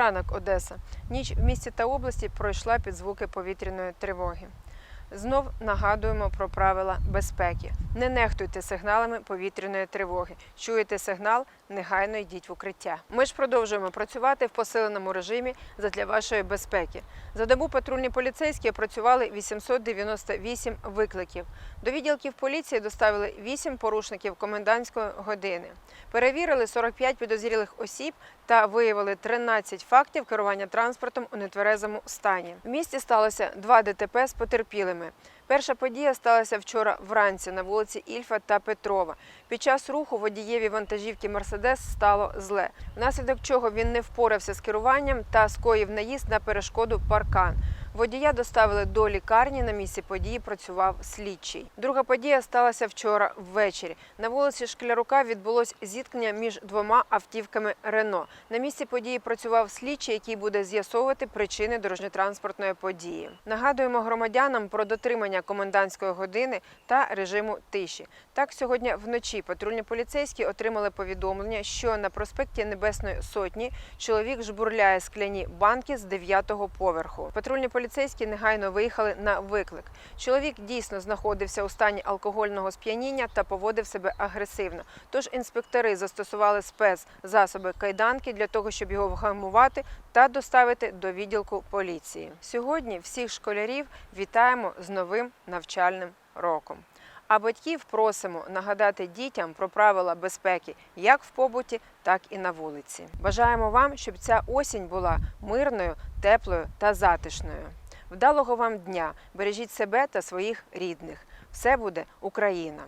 ранок, Одеса. Ніч в місті та області пройшла під звуки повітряної тривоги. Знов нагадуємо про правила безпеки. Не нехтуйте сигналами повітряної тривоги. Чуєте сигнал? Негайно йдіть в укриття. Ми ж продовжуємо працювати в посиленому режимі задля вашої безпеки. За добу патрульні поліцейські опрацювали 898 викликів. До відділків поліції доставили 8 порушників комендантської години. Перевірили 45 підозрілих осіб та виявили 13 фактів керування транспортом у нетверезому стані. В місті сталося два ДТП з потерпілими. Перша подія сталася вчора вранці на вулиці Ільфа та Петрова. Під час руху водієві вантажівки Мерседес стало зле, внаслідок чого він не впорався з керуванням та скоїв наїзд на перешкоду паркан. Водія доставили до лікарні. На місці події працював слідчий. Друга подія сталася вчора ввечері. На вулиці Шклярука відбулось зіткнення між двома автівками Рено. На місці події працював слідчий, який буде з'ясовувати причини дорожньо-транспортної події. Нагадуємо громадянам про дотримання комендантської години та режиму тиші. Так, сьогодні вночі патрульні поліцейські отримали повідомлення, що на проспекті Небесної Сотні чоловік жбурляє скляні банки з дев'ятого поверху. Патрульні поліцейські негайно виїхали на виклик. Чоловік дійсно знаходився у стані алкогольного сп'яніння та поводив себе агресивно. Тож інспектори застосували спецзасоби кайданки для того, щоб його вгамувати та доставити до відділку поліції. Сьогодні всіх школярів вітаємо з новим навчальним роком. А батьків просимо нагадати дітям про правила безпеки як в побуті, так і на вулиці. Бажаємо вам, щоб ця осінь була мирною, теплою та затишною. Вдалого вам дня! Бережіть себе та своїх рідних. Все буде Україна!